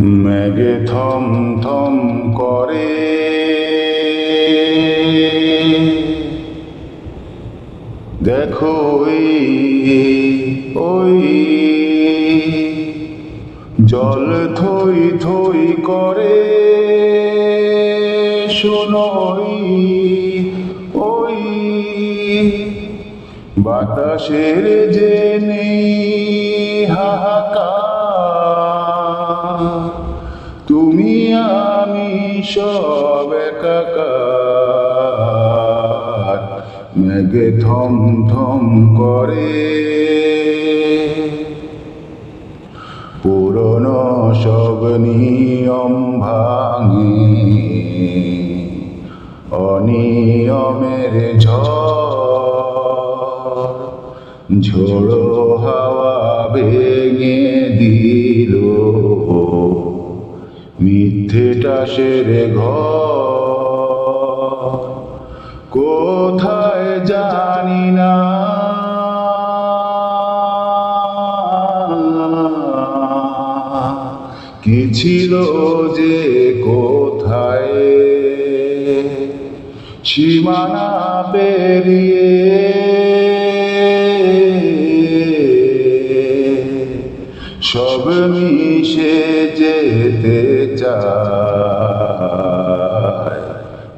মেঘে থম থম করে। দেখো ওই জল থই থই করে। শোনই ওই বাতাসের যে নেই হাহাকার। সব একাকার মেঘে থম থম করে। পুরনো সব নিয়ম ভাঙে, অনিয়মের ঝড়, ঝোড়ো হাওয়া ভেঙে দিল টাসের ঘর। কোথায় জানি না। কি ছিল যে কোথায়? সীমানা পেরিয়ে সব মিশে যেতে চায়।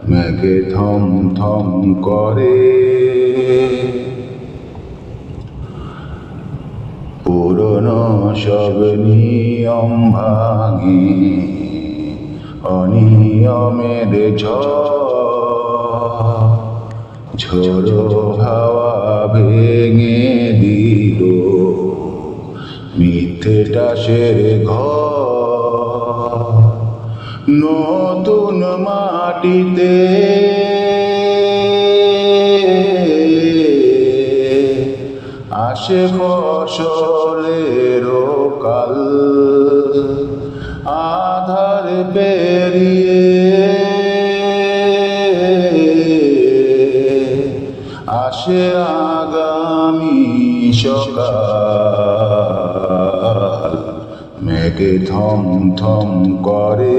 মেঘে থম থম করে। পুরনো সব নিয়ম ভাঙে, অনিয়মের ঝড়। হাওয়া ভেঙে দিল মিথ্যে টাসের ঘর নতুন মাটিতে। আসে ফসলের কাল আধার পেরিয়ে। আসে আগামী সকাল। মেঘে থম থম করে।